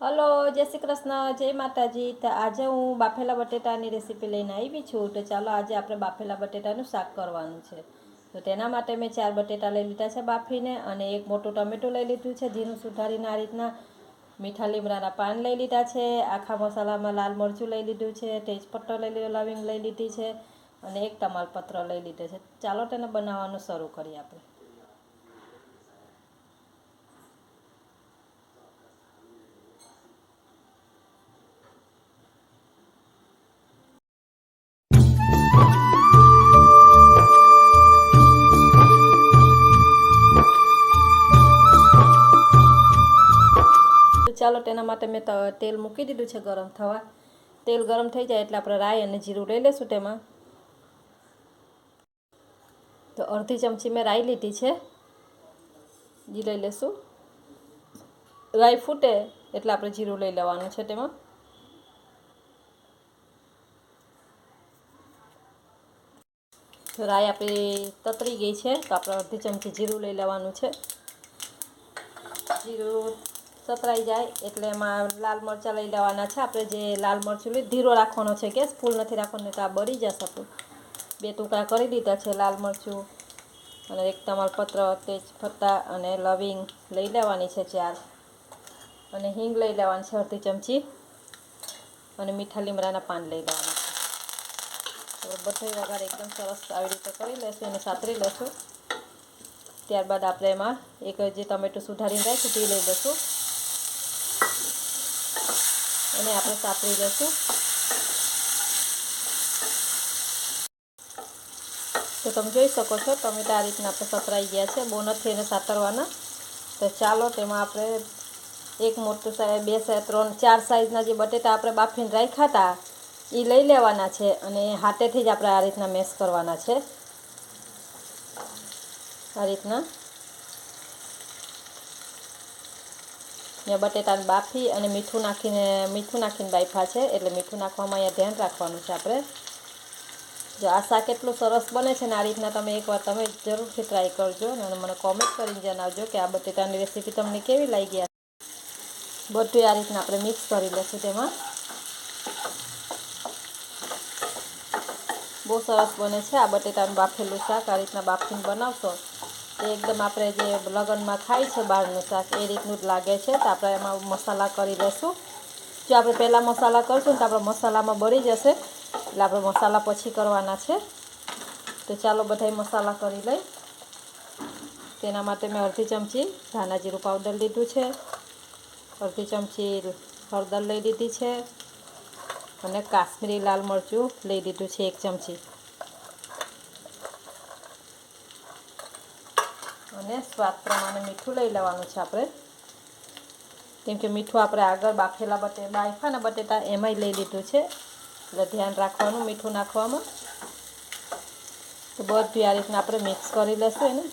Hello, જય શ્રી કૃષ્ણ, જય માતાજી. આજે હું બાફેલા બટેટાની રેસીપી લઈને આવી છું. તો ચાલો આજે આપણે બાફેલા બટેટાનું શાક કરવાનું છે. તો તેના માટે મેં ચાર બટેટા લઈ લીધા છે બાફીને અને એક મોટું ટમેટું લઈ લીધું છે. ઝીણું સુધારીને આ રીતના મીઠા લીમડાના પાન લઈ લીધા છે. આખા મસાલામાં લાલ મરચું લઈ લીધું છે. તેજપત્તો લઈ લીધો, લવિંગ લઈ લીધી છે અને એક તમાલપત્ર લઈ લીધો છે. ચાલો તેને બનાવવાનું શરૂ કરીએ આપણે. ચાલો તેના માટે મેં તેલ મૂકી દીધું છે ગરમ થવા. તેલ ગરમ થઈ જાય એટલે આપણે રાઈ અને જીરું લઈ લઈશું તેમાં. તો અડધી ચમચી મેં રાઈ લીધી છે. જી લઈ લઈશું રાઈ ફૂટે એટલે આપણે જીરું લઈ લેવાનું છે તેમાં. તો રાઈ આપણી તતરી ગઈ છે, તો આપણે અડધી ચમચી જીરું લઈ લેવાનું છે. જીરું સતરાઈ જાય એટલે એમાં લાલ મરચાં લઈ લેવાના છે. આપણે જે લાલ મરચું લઈ ધીરો રાખવાનો છે ગેસ, ફૂલ નથી રાખવાનો તો આ બળી જશે આપણું બે ટુકડા કરી દીધા છે લાલ મરચું. અને એક તમાલપત્ર તેજપત્તા અને લવિંગ લઈ લેવાની છે ચાર. અને હિંગ લઈ લેવાની છે અડધી ચમચી. અને મીઠા લીમડાના પાન લઈ લેવાના છે. બધો વઘાર એકદમ સરસ આવી રીતે કરી લેશું અને સાતરી લેશું. ત્યારબાદ આપણે એમાં એક જે ટમેટું સુધારીને રાખ્યું તે લઈ લઈશું અને આપણે સાતરી લઈશું. તો તમે જોઈ શકો છો ટમેટા આ રીતના આપણે સતરાઈ ગયા છે, બહુ નથી એને સાતરવાના. તો ચાલો તેમાં આપણે એક મોટું સાઈઝ, બે સાઈઝ, ત્રણ, ચાર સાઈઝના જે બટેટા આપણે બાફીને રાખ્યા હતા એ લઈ લેવાના છે અને હાથેથી જ આપણે આ રીતના મેશ કરવાના છે. આ રીતના. ને બટેટાને બાફી અને મીઠું નાખીને મીઠું નાખીને બાફા છે, એટલે મીઠું નાખવામાં અહીંયા ધ્યાન રાખવાનું છે આપણે. જો આ શાક એટલું સરસ બને છે ને આ રીતના તમે એકવાર તમે જરૂરથી ટ્રાય કરજો અને મને કોમેન્ટ કરીને જણાવજો કે આ બટેટાની રેસીપી તમને કેવી લાગી ગયા બધું આ રીતના આપણે મિક્સ કરી લઈશું તેમાં. બહુ સરસ બને છે આ બટેટાનું બાફેલું શાક, આ રીતના બાફીને બનાવશો તો એકદમ આપણે જે લગ્નમાં ખાય છે બહારનું શાક, એ રીતનું જ લાગે છે. તો આપણે એમાં મસાલા કરી લઈશું જો આપણે પહેલાં મસાલા કરશું ને તો આપણે મસાલામાં બળી જશે. એટલે આપણે મસાલા પછી કરવાના છે. તો ચાલો બધાય મસાલા કરી લઈ. તેના માટે મેં અડધી ચમચી ધાણા જીરું પાવડર લીધું છે. અડધી ચમચી હળદર લઈ લીધી છે. અને કાશ્મીરી લાલ મરચું લઈ લીધું છે એક ચમચી. અને સ્વાદ પ્રમાણે મીઠું લઈ લેવાનું છે આપણે. કેમ કે મીઠું આપણે આગળ બાફેલા બટે બાફા ને બટેટા એમાંય લઈ લીધું છે. એટલે ધ્યાન રાખવાનું મીઠું નાખવામાં. તો બધી આ રીતના આપણે મિક્સ કરી લઈશું એને.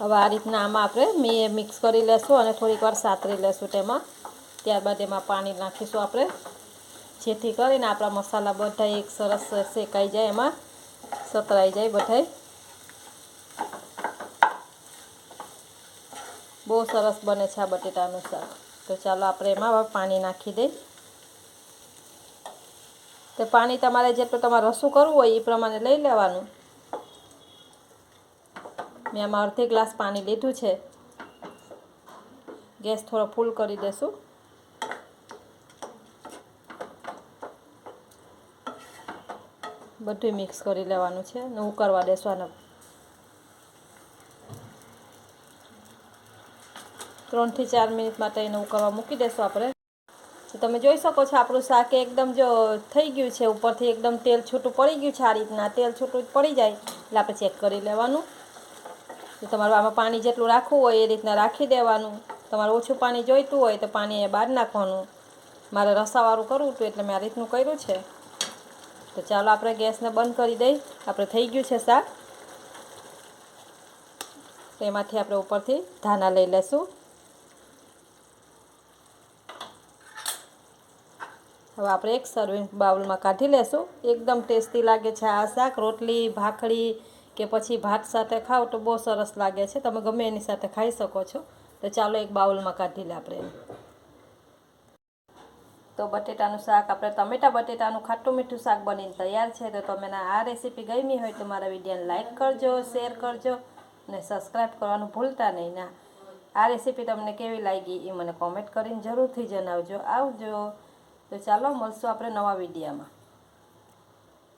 હવે આ રીતના આમાં આપણે મેં મિક્સ કરી લેશું અને થોડીક વાર સાતરી લેશું તેમાં. ત્યારબાદ એમાં પાણી નાખીશું આપણે. જેથી કરીને આપણા મસાલા બધા એક સરસ શેકાઈ જાય એમાં. સતરાઈ જાય બધાય. બહુ સરસ બને છે આ બટેટાનું શાક. તો ચાલો આપણે એમાં પાણી નાખી દઈ તો પાણી તમારે જેટલું તમારે રસું કરવું હોય એ પ્રમાણે લઈ લેવાનું. મેં આમાં અડધી ગ્લાસ પાણી લીધું છે. ગેસ થોડો ફૂલ કરી દેશું. બધું મિક્સ કરી લેવાનું છે ને ઉકળવા દેશું આને ત્રણથી ચાર મિનિટ માટે એને ઉકળવા મૂકી દેશું આપણે. તો તમે જોઈ શકો છો આપણું શાક એકદમ જો થઈ ગયું છે, ઉપરથી એકદમ તેલ છૂટું પડી ગયું છે, આ રીતના તેલ છૂટું પડી જાય. એટલે આપણે ચેક કરી લેવાનું. તમારે આમાં પાણી જેટલું રાખવું હોય એ રીતના રાખી દેવાનું. તમારે ઓછું પાણી જોઈતું હોય તો પાણી એ બહાર નાખવાનું. મારે રસાવાળું કરવું હતું એટલે મેં આ રીતનું કર્યું છે. તો ચાલો આપણે ગેસને બંધ કરી દઈ. આપણે થઈ ગયું છે શાક. એમાંથી આપણે ઉપરથી ધાના લઈ લેશું. હવે આપણે એક સર્વિંગ બાઉલમાં કાઢી લેશું. એકદમ ટેસ્ટી લાગે છે આ શાક. રોટલી, ભાખરી કે પછી ભાત સાથે ખાઓ તો બહુ સરસ લાગે છે. તમે ગમે એની સાથે ખાઈ શકો છો. તો ચાલો એક બાઉલમાં કાઢી લે આપણે. તો બટેટાનું શાક, આપણે ટમેટા બટેટાનું ખાટું મીઠું શાક બનીને તૈયાર છે, તો તમે આ રેસીપી ગમી હોય તો મારા વિડીયોને લાઇક કરજો શેર કરજો અને સબસ્ક્રાઈબ કરવાનું ભૂલતા નહીં. ના, આ રેસીપી તમને કેવી લાગી એ મને કોમેન્ટ કરીને જરૂરથી જણાવજો. આવજો. તો ચાલો, મળશું આપણે નવા વિડીયોમાં.